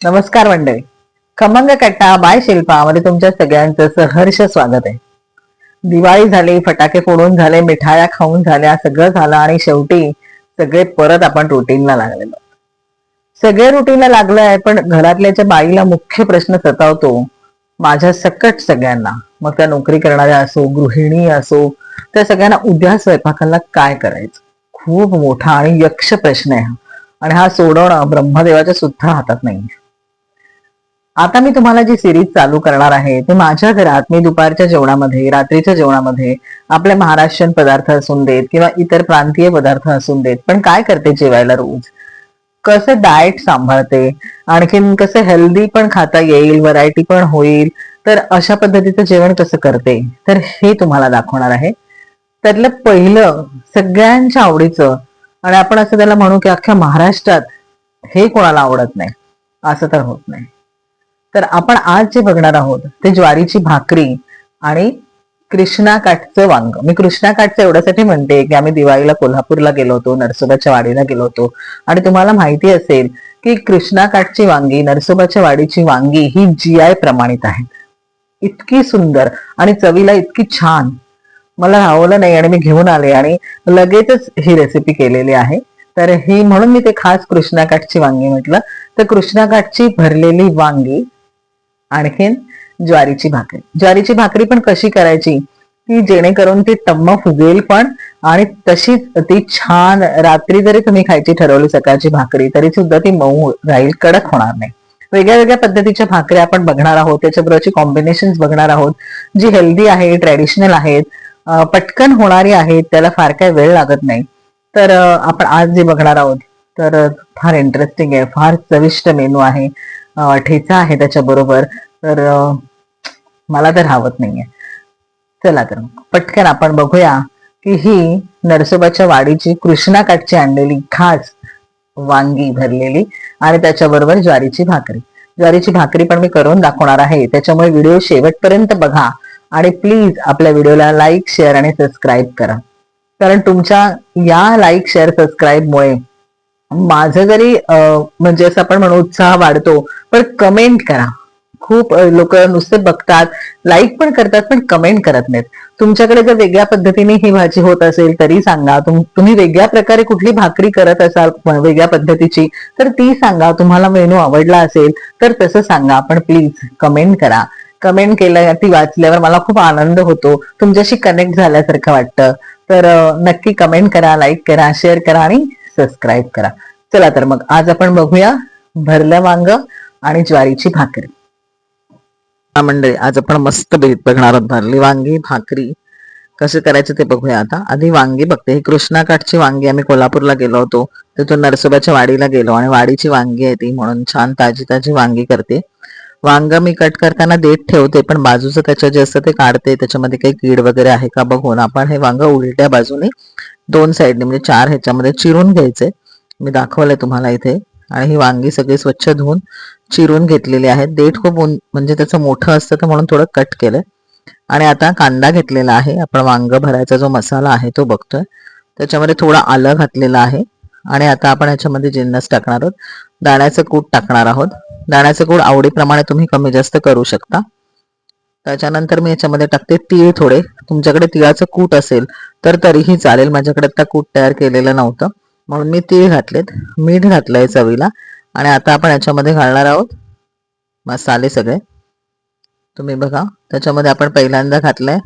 नमस्कार मंडळी. खमंग कट्टा बाय शिल्पा मध्ये तुमच्या सगळ्यांचं सहर्ष स्वागत आहे. दिवाळी झाली फटाके फोडून झाले मिठाया खाऊन झाल्या सगळं झालं आणि शेवटी सगळे परत आपण रुटीनला लागलेलो सगळे रुटीनला लागलंय पण घरातल्याच्या बाईला मुख्य प्रश्न सतावतो माझ्या सकट सगळ्यांना. मग त्या नोकरी करणाऱ्या असो गृहिणी असो त्या सगळ्यांना उद्या स्वयंपाकाला काय करायचं? खूप मोठा आणि यक्ष प्रश्न आहे हा. आणि हा सोडवणं ब्रह्मदेवाच्या सुद्धा हातात नाही आता मी तुम्हाला जी सिरीज चालू करणार आहे ते माझ्या घरात मी दुपारच्या जेवणामध्ये रात्रीच्या जेवणामध्ये आपले महाराष्ट्रीयन पदार्थ असून देत किंवा इतर प्रांतीय पदार्थ असून देत. पण काय करते जेवायला रोज? कसं डाएट सांभाळते? आणखीन कसं हेल्दी पण खाता येईल व्हरायटी पण होईल? तर अशा पद्धतीचं जेवण कसं करते? तर हे तुम्हाला दाखवणार आहे. त्यातलं पहिलं सगळ्यांच्या आवडीचं आणि आपण असं त्याला म्हणू की अख्ख्या महाराष्ट्रात हे कोणाला आवडत नाही. असं तर होत नाही. तर आपण आज जे बघणार आहोत ते ज्वारीची भाकरी आणि कृष्णा काठचं वांग. मी कृष्णा काठचं एवढ्यासाठी म्हणते की आम्ही दिवाळीला कोल्हापूरला गेलो होतो नरसोबाच्या वाडीला गेलो होतो. आणि तुम्हाला माहिती असेल की कृष्णा काठची वांगी नरसोबाच्या वाडीची वांगी ही जी आय प्रमाणित आहेत इतकी सुंदर आणि चवीला इतकी छान. मला राहवलं नाही आणि मी घेऊन आले आणि लगेचच ही रेसिपी केलेली आहे. तर ही म्हणून मी ते खास कृष्णाकाठची वांगी म्हटलं. तर कृष्णाकाठची भरलेली वांगी आणखीन ज्वारीची भाकरी. ज्वारीची भाकरी पण कशी करायची? की जेणेकरून ती टम्म फुगेल पण आणि तशीच ती छान रात्री जरी तुम्ही खायची ठरवली सकाळची भाकरी तरी सुद्धा ती मऊ राहील कडक होणार नाही. वेगळ्या वेगळ्या पद्धतीच्या भाकऱ्या आपण बघणार आहोत. त्याच्याबरोबरची कॉम्बिनेशन बघणार आहोत. जी हेल्दी आहे ट्रॅडिशनल आहेत पटकन होणारी आहेत त्याला फार काय वेळ लागत नाही. तर आपण आज जे बघणार आहोत तर फार इंटरेस्टिंग आहे फार चविष्ट मेनू आहे. ठेचा आहे त्याच्याबरोबर. तर मला तर राहत नाहीये. चला तर पटकन आपण बघूया की ही नरसोबाच्या वाडीची कृष्णा काठची आणलेली खास वांगी भरलेली आणि त्याच्याबरोबर ज्वारीची भाकरी. ज्वारीची भाकरी पण मी करून दाखवणार आहे. त्याच्यामुळे व्हिडिओ शेवटपर्यंत बघा आणि प्लीज आपल्या व्हिडिओला लाईक शेअर आणि सबस्क्राईब करा. कारण तुमच्या या लाईक शेअर सबस्क्राईबमुळे मुळे माझं जरी म्हणजे असं आपण म्हणू उत्साह वाढतो पण कमेंट करा. खूप लोक नुसते बघतात लाईक पण करतात पण कमेंट करत नाहीत. तुमच्याकडे जर वेगळ्या पद्धतीने ही भाजी होत असेल तरी सांगा. तुम- तुम्ही वेगळ्या प्रकारे कुठली भाकरी करत असाल वेगळ्या पद्धतीची तर ती सांगा. तुम्हाला मेनू आवडला असेल तर तसं सांगा. पण प्लीज कमेंट करा. कमेंट केलं ती वाचल्यावर मला खूप आनंद होतो. तुमच्याशी कनेक्ट झाल्यासारखं वाटतं. तर नक्की कमेंट करा लाईक करा शेअर करा आणि सबस्क्राईब करा. चला तर मग आज आपण बघूया भरलं वांग आणि ज्वारीची भाकरी. मंडळी आज आपण मस्त बघणार आहोत. भरली वांगी भाकरी कसं करायचं ते बघूया आता. आधी वांगी बघते. ही कृष्णाकाठची वांगी आम्ही कोल्हापूरला गेलो होतो. तिथून नरसोबाच्या वाडीला गेलो आणि वाडीची वांगी आहे ती म्हणून छान ताजी ताजी वांगी करते. वांग मी कट करताना देठ ठेवते पण बाजूचं त्याच्या जे असतं ते काढते. त्याच्यामध्ये काही कीड वगैरे आहे का बघून आपण हे वांग उलट्या बाजूने दोन साईडने म्हणजे चार ह्याच्यामध्ये चिरून घ्यायचे. मी दाखवलंय तुम्हाला इथे. आणि ही वांगी सगळी स्वच्छ धुवून चिरून घेतलेली आहेत देठ खूप उंच म्हणजे त्याचं मोठं असतं तर म्हणून थोडं कट केलंय. आणि आता कांदा घेतलेला आहे. आपण वांग भरायचा जो मसाला आहे तो बघतोय. त्याच्यामध्ये थोडा आलं घातलेला आहे. आणि आता आपण याच्यामध्ये जिन्नस टाकणार आहोत. दाण्याचं कूट टाकणार आहोत. दाण्याचं गोड आवडीप्रमाणे तुम्ही कमी जास्त करू शकता. त्याच्यानंतर मी याच्यामध्ये टाकते तीळ थोडे. तुमच्याकडे तिळाचं कूट असेल तर तरीही चालेल. माझ्याकडे आता कूट तयार केलेलं नव्हतं. म्हणून मी तीळ घातलेत. मीठ घातलंय चवीला. आणि आता आपण याच्यामध्ये घालणार आहोत मसाले सगळे. तुम्ही बघा. त्याच्यामध्ये आपण पहिल्यांदा घातलंय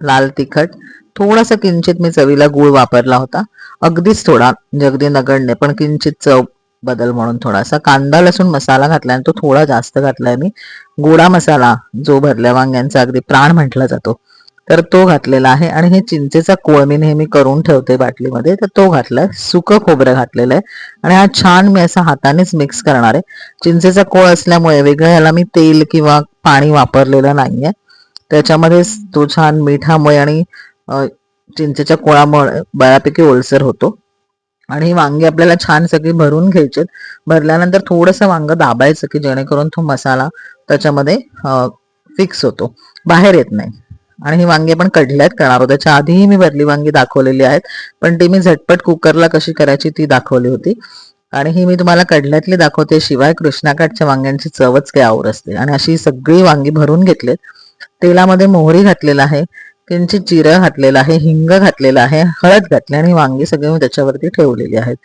लाल तिखट. थोडासा किंचित मी चवीला गूळ वापरला होता. अगदीच थोडा. म्हणजे अगदी नगण्य पण किंचित चव बदल म्हणून थोडासा. कांदा लसूण मसाला घातलाय आणि तो थोडा जास्त घातलाय मी. गोडा मसाला जो भरल्या वांग्यांचा अगदी प्राण म्हटला जातो तर तो घातलेला आहे. आणि हे चिंचेचा कोळ मी नेहमी करून ठेवते बाटलीमध्ये तर तो घातलाय. सुकं खोबरं घातलेलं आहे. आणि हा छान मी असा हातानेच मिक्स करणार आहे. चिंचेचा कोळ असल्यामुळे वेगळं याला मी तेल किंवा पाणी वापरलेलं नाहीये. त्याच्यामध्ये तो छान मिठामुळे आणि चिंचेच्या कोळामुळे बऱ्यापैकी ओलसर होतो. आणि ही वांगी आपल्याला छान सगळी भरून घ्यायची भरल्यानंतर थोडंसं वांग दाबायचं की जेणेकरून तो मसाला त्याच्यामध्ये फिक्स होतो. बाहेर येत नाही. आणि ही वांगी आपण कडल्यात करणार आहोत. त्याच्या आधीही मी भरली वांगी दाखवलेली आहेत पण ती मी झटपट कुकरला कशी करायची ती दाखवली होती. आणि ही मी तुम्हाला कडल्यातली दाखवते शिवाय कृष्णाकाठच्या वांग्यांची चवच काही आवर असते. आणि अशी सगळी वांगी भरून घेतलेत. तेलामध्ये मोहरी घातलेला आहे. किंचित जिरं घातलेलं आहे हिंग घातलेलं आहे हळद घातली आणि वांगी सगळी मी त्याच्यावरती ठेवलेली आहेत.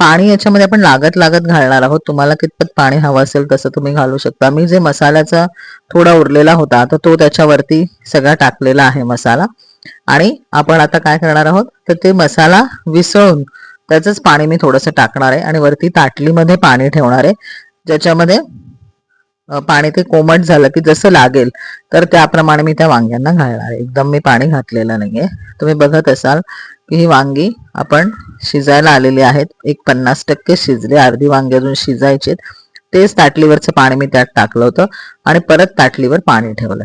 पाणी याच्यामध्ये आपण लागत लागत घालणार आहोत. तुम्हाला कितपत पाणी हवं असेल तसं तुम्ही घालू शकता. मी जे मसाल्याचा थोडा उरलेला होता तर तो त्याच्यावरती सगळा टाकलेला आहे मसाला. आणि आपण आता काय करणार आहोत? तर ते मसाला विसळून त्याचंच पाणी मी थोडंसं टाकणार आहे आणि वरती ताटलीमध्ये पाणी ठेवणार आहे. ज्याच्यामध्ये पाणी ते कोमट झालं की जसं लागेल तर त्याप्रमाणे मी त्या वांग्यांना घालणार आहे. एकदम मी पाणी घातलेलं नाहीये. तुम्ही बघत असाल की ही वांगी आपण शिजायला आलेली आहेत. एक पन्नास टक्के शिजले अर्धी वांगी अजून शिजायचे तेच ताटलीवरचं पाणी मी त्यात टाकलं होतं आणि परत ताटलीवर पाणी ठेवलं.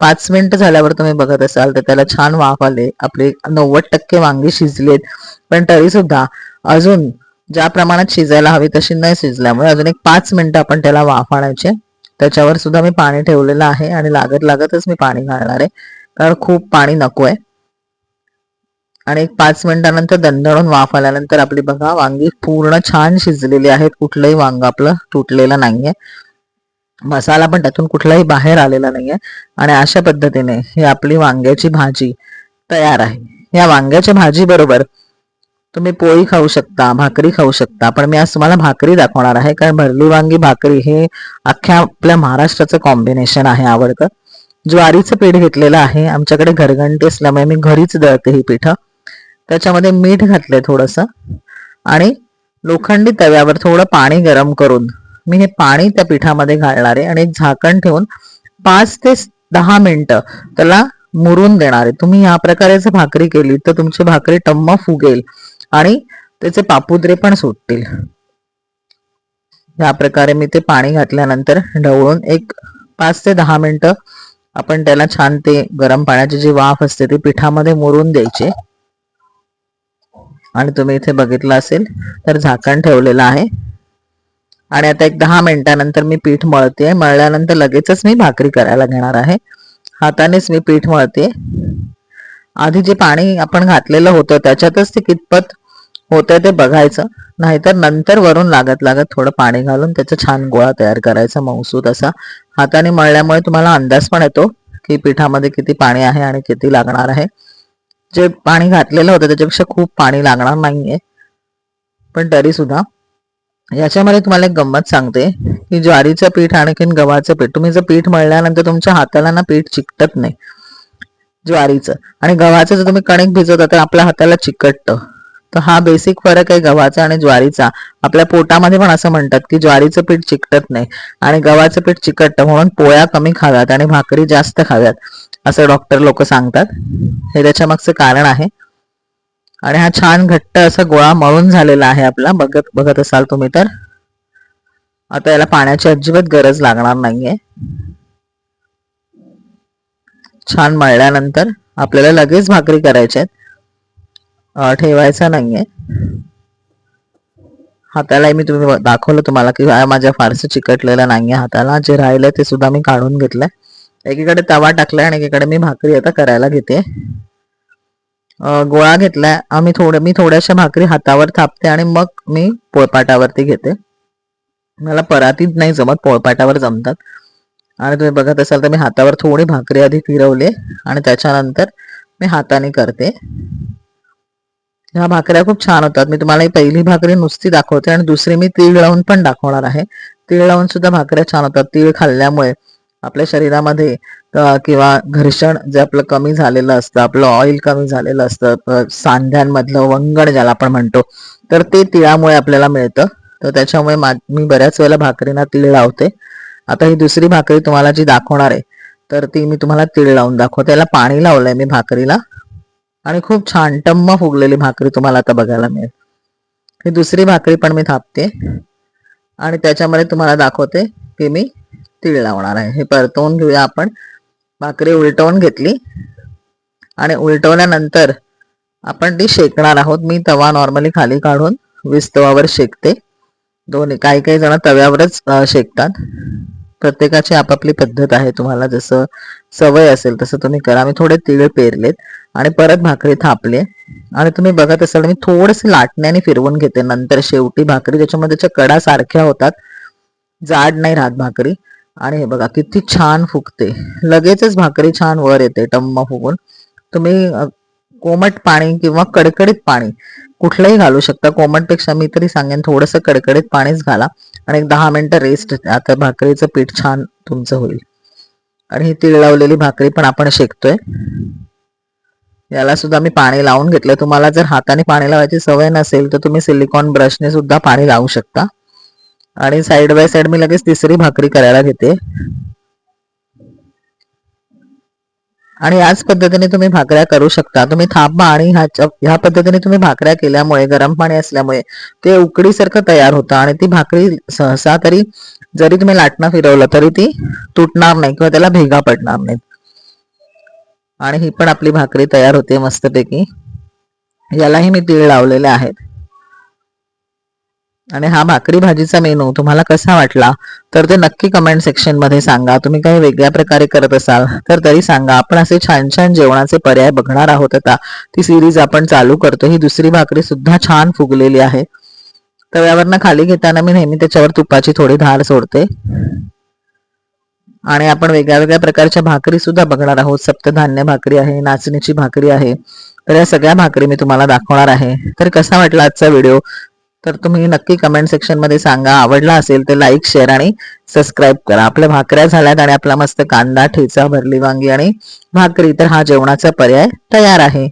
पाच मिनिटं झाल्यावर तुम्ही बघत असाल तर त्याला छान वाफ आले. आपले नव्वद टक्के वांगी शिजलेत. पण तरी सुद्धा अजून ज्या प्रमाणात शिजायला हवी तशी नाही शिजल्यामुळे अजून एक पाच मिनिटं आपण त्याला वाफ आणायचे. त्याच्यावर सुद्धा मी पाणी ठेवलेलं आहे आणि लागत लागतच मी पाणी घालणार आहे. कारण खूप पाणी नको आहे आणि एक पाच मिनिटानंतर दणदणून वाफ आल्यानंतर आपली बघा वांगी पूर्ण छान शिजलेली आहेत कुठलंही वांग आपलं तुटलेलं नाहीये. मसाला पण त्यातून कुठलाही बाहेर आलेला नाहीये. आणि अशा पद्धतीने ही आपली वांग्याची भाजी तयार आहे. या वांग्याच्या भाजी बरोबर तुम्ही पोळी खाऊ शकता भाकरी खाऊ शकता पण मी आज तुम्हाला भाकरी दाखवणार आहे कारण भरली वांगी भाकरी हे अख्ख्या आपल्या महाराष्ट्राचं कॉम्बिनेशन आहे आवडतं. ज्वारीचं पीठ घेतलेलं आहे आमच्याकडे घरघंटी असल्यामुळे मी घरीच दळते ही पीठ. त्याच्यामध्ये मीठ घातलंय थोडस आणि लोखंडी तव्यावर थोडं पाणी गरम करून मी हे पाणी त्या पिठामध्ये घालणार आहे आणि एक झाकण ठेवून पाच ते दहा मिनिटं त्याला मुरून देणार आहे. तुम्ही या प्रकारे जर भाकरी केली तर तुमची भाकरी टम्म फुगेल. आणि त्याचे पापुद्रे पण सुटतील. या प्रकारे मी ते पाणी घातल्यानंतर ढवळून एक पाच ते दहा मिनिटं आपण त्याला छान ते गरम पाण्याची जी वाफ असते ती पिठामध्ये मुरून द्यायची. आणि तुम्ही इथे बघितलं असेल तर झाकण ठेवलेलं आहे. आणि आता एक दहा मिनिटानंतर मी पीठ मळते मळल्यानंतर लगेचच मी भाकरी करायला घेणार आहे. हातानेच मी पीठ मळते आधी जे पाणी आपण घातलेलं होतं त्याच्यातच ते कितपत होतंय ते बघायचं. नाहीतर नंतर वरून लागत लागत थोडं पाणी घालून त्याचा छान गोळा तयार करायचा मऊसूत असा. हाताने मळल्यामुळे तुम्हाला अंदाज पण येतो की पिठामध्ये किती पाणी आहे आणि किती लागणार आहे. जे पाणी घातलेलं होतं त्याच्यापेक्षा खूप पाणी लागणार नाहीये. पण तरी सुद्धा. याच्यामध्ये तुम्हाला एक गंमत सांगते की ज्वारीचं पीठ आणखीन गव्हाचं पीठ तुम्ही जर पीठ मळल्यानंतर तुमच्या हाताला ना पीठ चिकटत नाही. ज्वारीचं. आणि गव्हाचं जर तुम्ही कणिक भिजवता तर आपल्या हाताला चिकटतं. तर हा बेसिक फरक आहे गव्हाचा आणि ज्वारीचा. आपल्या पोटामध्ये पण असं म्हणतात की ज्वारीचं पीठ चिकटत नाही आणि गव्हाचं पीठ चिकटतं म्हणून पोळ्या कमी खाव्यात आणि भाकरी जास्त खाव्यात असं डॉक्टर लोक सांगतात. हे त्याच्या मागचं कारण आहे. आणि हा छान घट्ट असा गोळा मळून झालेला आहे आपला. बघत बघत असाल तुम्ही तर. आता याला पाण्याची अजिबात गरज लागणार नाहीये. छान मळल्यानंतर आपल्याला लगेच भाकरी करायच्या आहेत. ठेवायचा नाहीये. हाताला मी तुम्ही दाखवलं तुम्हाला की माझ्या फारसं चिकटलेलं नाहीये हाताला. जे राहिलंय ते सुद्धा मी काढून घेतलंय. एकीकडे तवा टाकलाय आणि एकीकडे मी भाकरी आता करायला घेते. गोळा घेतलाय. आम्ही थोडं मी थोड्याशा भाकरी हातावर थापते आणि मग मी पोळपाटावरती घेते. मला परातीत नाही जमत पोळपाटावर जमतात. आणि तुम्ही बघत असाल तर मी हातावर थोडी भाकरी आधी फिरवली आणि त्याच्यानंतर मी हाताने करते. ह्या भाकऱ्या खूप छान होतात. मी तुम्हाला ही पहिली भाकरी नुसती दाखवते आणि दुसरी मी तीळ लावून पण दाखवणार आहे. तीळ लावून सुद्धा भाकऱ्या छान होतात. तीळ खाल्ल्यामुळे आपल्या शरीरामध्ये किंवा घर्षण जे आपलं कमी झालेलं असतं आपलं ऑइल कमी झालेलं असतं सांध्यांमधलं वंगण ज्याला आपण म्हणतो तर ते तिळामुळे आपल्याला मिळतं. तर त्याच्यामुळे मा- मी बऱ्याच वेळेला भाकरीना तीळ लावते. आता ही दुसरी भाकरी तुम्हाला जी दाखवणार आहे तर ती मी तुम्हाला तीळ लावून दाखवते. याला पाणी लावलंय मी भाकरीला. आणि खूप छान टम्म फुगलेली भाकरी तुम्हाला आता बघायला मिळेल. ही दुसरी भाकरी पण मी थापते. आणि त्याच्यामध्ये तुम्हाला दाखवते की मी तीळ लावणार आहे. हे परतवून घेऊया आपण. भाकरी उलटवून घेतली. आणि उलटवल्यानंतर आपण ती शेकणार आहोत. मी तवा नॉर्मली खाली काढून वीस तवावर शेकते. दोन्ही काही काही जण तव्यावरच शेकतात. प्रत्येकाची आपापली पद्धत आहे. तुम्हाला जसं सवय असेल तसं तुम्ही करा. मी थोडे तीळ पेरलेत आणि परत भाकरी थापले. आणि तुम्ही बघत असाल मी थोडेसे लाटण्याने फिरवून घेते. नंतर शेवटी भाकरी त्याच्यामध्ये त्याच्या कडा सारख्या होतात जाड नाही राहत भाकरी. आणि हे बघा किती छान फुगते. लगेचच भाकरी छान वर येते टम्म फुगून. तुम्ही कोमट पाणी किंवा कडकडीत पाणी कुठलंही घालू शकता. कोमटपेक्षा मी तरी सांगेन थोडंसं कडकडीत पाणीच घाला. आणि एक दहा मिनिटं रेस्ट आता भाकरीचं पीठ छान तुमचं होईल. आणि ही तीळ लावलेली भाकरी पण आपण शेकतोय. याला सुद्धा मी पाणी लावून घेतलं तुम्हाला जर हाताने पाणी लावायची सवय नसेल तर तुम्ही सिलिकॉन ब्रशने सुद्धा पाणी लावू शकता. आणि साइड बाय साइड मी लगेच तिसरी भाकरी करायला घेते. आणि याच पद्धतीने तुम्ही भाकऱ्या करू शकता. तुम्ही थांबा आणि ह्याच्या ह्या पद्धतीने तुम्ही भाकऱ्या केल्यामुळे गरम पाणी असल्यामुळे ते उकडीसारखं तयार होतं आणि ती भाकरी सहसा तरी जरी तुम्ही लाटणं फिरवलं तरी ती तुटणार नाही किंवा त्याला भेगा पडणार नाहीत. आणि ही पण आपली भाकरी तयार होते मस्तपैकी. यालाही मी तीळ लावलेले आहेत. आणि हा भाकरी भाजीचा मेनू तुम्हाला कसा वाटला? तर ते नक्की कमेंट सेक्शनमध्ये सांगा. तुम्ही काही वेगळ्या प्रकारे करत असाल तर तरी सांगा. आपण असे छान छान जेवणाचे पर्याय बघणार आहोत आता. ती सिरीज आपण चालू करतो. ही दुसरी भाकरी सुद्धा छान फुगलेली आहे. तव्यावरनं खाली घेताना मी नेहमी त्याच्यावर तुपाची थोडी धार सोडते. आणि आपण वेगळ्या वेगळ्या प्रकारच्या भाकरी सुद्धा बघणार आहोत. सप्तधान्य भाकरी आहे नाचणीची भाकरी आहे. तर या सगळ्या भाकरी मी तुम्हाला दाखवणार आहे. तर कसा वाटला आजचा व्हिडिओ तर तुम्ही नक्की कमेंट सेक्शनमध्ये सांगा. आवडला असेल तर लाईक शेअर आणि सबस्क्राईब करा. आपल्या भाकऱ्या झाल्यात आणि आपला मस्त कांदा ठेचा भरली वांगी आणि भाकरी. तर हा जेवणाचा पर्याय तयार आहे.